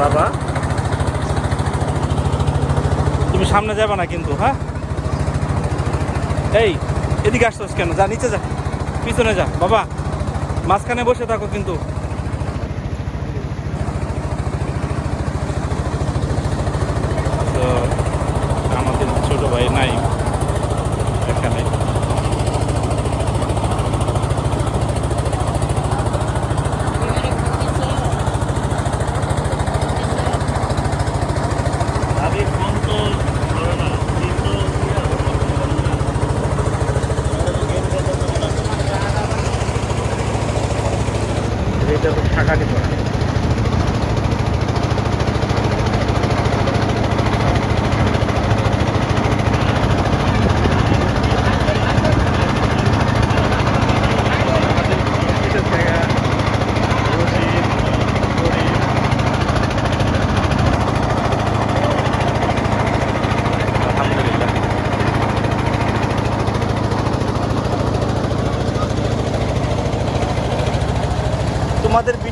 বাবা। তুমি সামনে যাবে না কিন্তু হ্যাঁ? এই, এদিকে আসছোস কেন? যা, নিচে যা, পিছনে যা, বাবা। মাঝখানে বসে থাকো কিন্তু। তো, আমাদের ছোট ভাই নাই।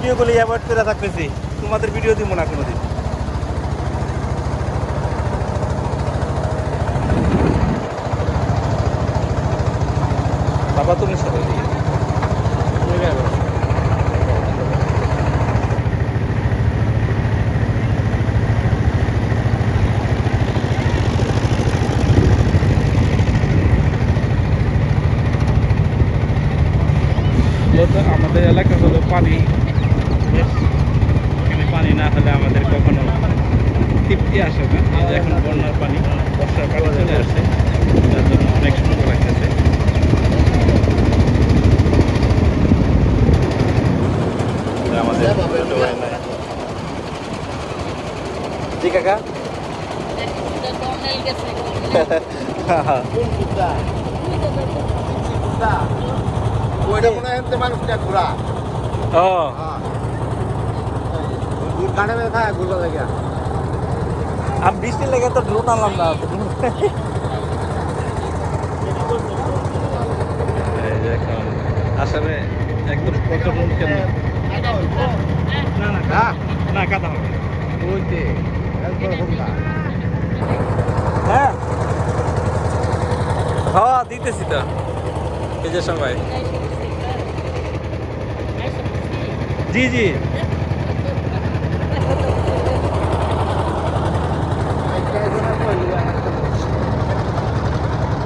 ভিডিওগুলো অ্যাভয়েড করে থাকতেছি। তোমাদের ভিডিও দিব না কোনোদিন। বাবা, তুমি। মূলত আমাদের এলাকা হলো পানি বেশ এখানে পানি না হলে আমাদের কখনো তৃপ্তি আসে না এই যে এখন বন্যার পানি বর্ষার পানি চলে আসে তার জন্য অনেক সুন্দর লাগতেছে এটা আমাদের ছোট ভাই নাই। জি কাকা কুত্তা ওইটা মনে হয় ঘোরা ও। হ্যাঁ। খায় গুড় লাগে। আমি বৃষ্টি লেগে তো ড্রোন আনলাম না আসলে একদম পর্যটন কেন্দ্র না না হ্যাঁ না। কাদা হবে হ্যাঁ। হ্যাঁ দিতেছি তো। এই যে সবাই। জি জি।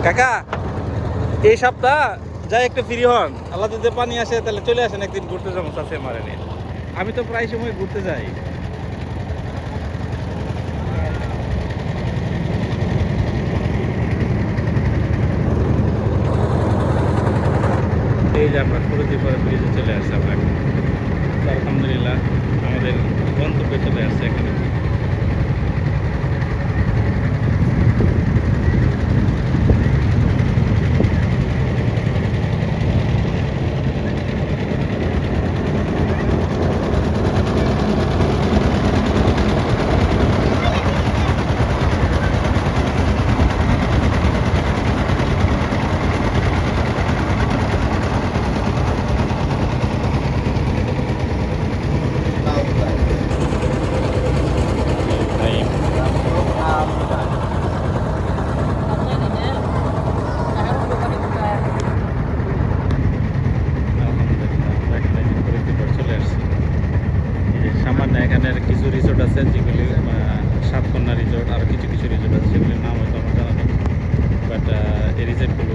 কাকা, এই সপ্তাহ যাই একটু ফ্রি হন। আল্লাহ যদি পানি আসে, তাহলে চলে আসেন, একদিন ঘুরতে যাব চাষে মারে নিয়ে আমি তো প্রায় সময় ঘুরতে যাই এই যে আমরা সুরতি পরে ব্রিজে চলে আসছি আমরা আলহামদুলিল্লাহ আমাদের গন্তব্যে চলে আসছে এখানে এই আলহামদুলিল্লাহ আমরা এখানে যে ফরিদপুর পর চলে আসছি এই যে সামান্য এখানের কিছু রিসোর্ট আছে যেগুলি আহ, সাতকন্যা রিসোর্ট আর কিছু কিছু রিসোর্ট আছে সেগুলির নাম হয়তো আমার জানা নেই বাট এই রিসোর্টগুলো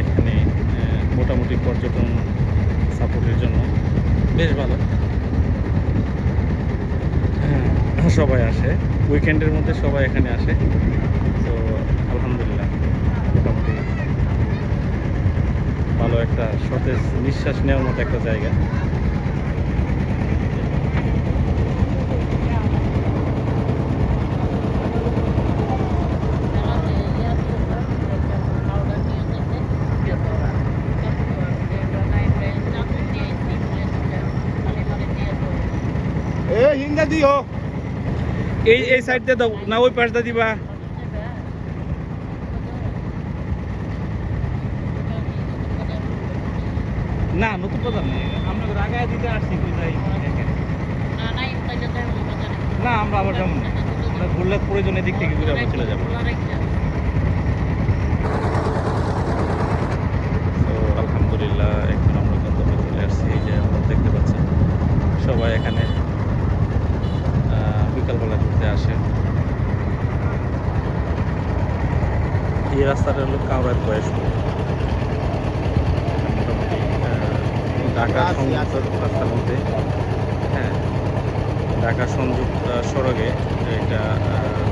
এখানে আহ, মোটামুটি পর্যটন সাপোর্টের জন্য বেশ ভালো। হ্যাঁ, সবাই আসে। উইকেন্ডের মধ্যে সবাই এখানে আসে। তো আলহামদুলিল্লাহ মোটামুটি ভালো একটা সতেজ নিঃশ্বাস নেওয়ার মতো একটা জায়গা। দিও। এই এই সাইড দিয়ে দাও। না ওই পাশ দিয়ে দিবা। না নতুন বাজার নেই। আমরা আগায় দিতে আসছি কই যাই না আমরা আবার যেমন মানে ঘুরলে প্রয়োজনে দিক থেকে ঘুরে আমরা চলে যাব। তো আলহামদুলিল্লাহ এখন আমরা গন্তব্যে চলে আসছি। এই যে আপনারা দেখতে পাচ্ছেন সবাই এখানে আহ, বিকালবেলা ঘুরতে আসে এই রাস্তাটা হলো কাউরাত বয়স। মোটামুটি ঢাকা সংযুক্ত রাস্তার মধ্যে। হ্যাঁ ঢাকা আহ, সড়কে এটা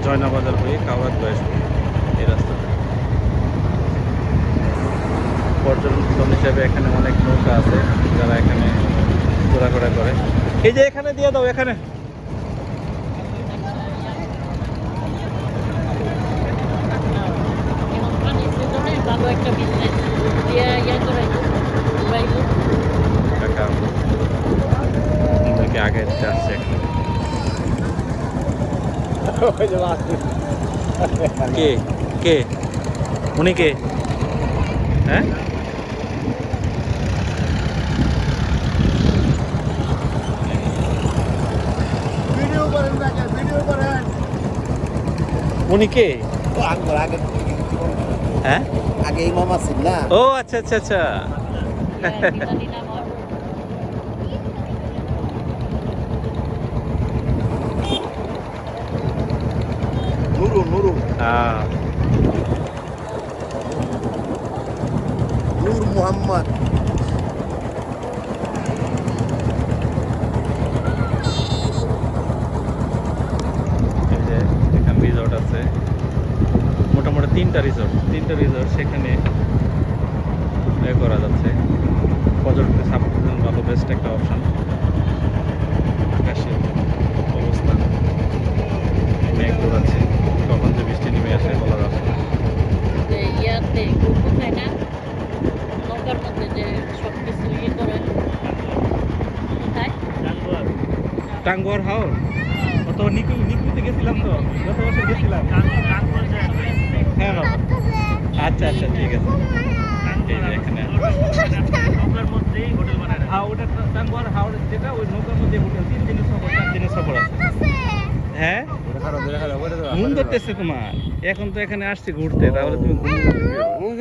জয়নাবাজার হয়ে কাউরাত বয়স এই রাস্তাটা। পর্যটন হিসাবে এখানে অনেক নৌকা আছে যারা এখানে ঘোরাঘোরা করে। এই যে এখানে দিয়ে দাও এখানে। ভালো একটা বিজনেস দিয়ে ইয়ে করে মোবাইল কাকা আমাদেরকে আগে এখানে কে কে উনি কে হ্যাঁ ভিডিও করেন না ভিডিও করেন উনি কে তো আগে আগে হ্যাঁ আগে ইমাম আছেন না? ও আচ্ছা আচ্ছা আচ্ছা। নুরু নুরু। নূর মুহাম্মদ এই যে এখানে রিসর্ট আছে মোটামুটি তিনটা রিসর্ট তিনটা রিসর্ট সেখানে এ করা যাচ্ছে। পর্যটকদের সাপোর্টের জন্য ভালো বেস্ট একটা অপশন আকাশের অবস্থা। মেঘ আছে। কখন যে বৃষ্টি নেমে আসে বলা যাচ্ছে না। ইয়াতে গ্রুপ হয় না নৌকার মধ্যে যে সব কিছু ইয়ে করে কোথায়? টাঙ্গুয়ার। হাওর? অত নিকু নিকুতে গেছিলাম তো গত বছর গেছিলাম। হ্যাঁ বাবা। আচ্ছা আচ্ছা ঠিক আছে। এই যে এখানে। নৌকার মধ্যেই হোটেল বানায়। হ্যাঁ টাঙ্গুয়ার যেটা ওই নৌকার মধ্যে হোটেল তিন দিনের সফর চার দিনের সফর আছে। হ্যাঁ? ঘুম ধরতেছে তোমার। এখন তো এখানে আসছি ঘুরতে তাহলে তুমি ঘুম